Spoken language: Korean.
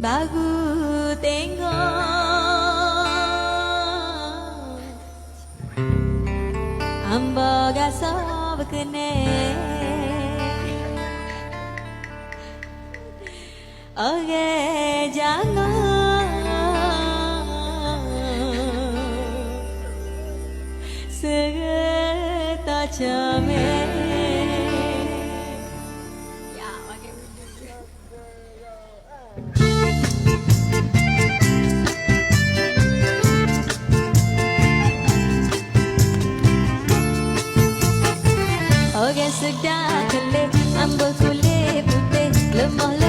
마구땡것 안보가 서브그네 어게장어 쓰그 떠점에 Se gâteler, un beau coulé, le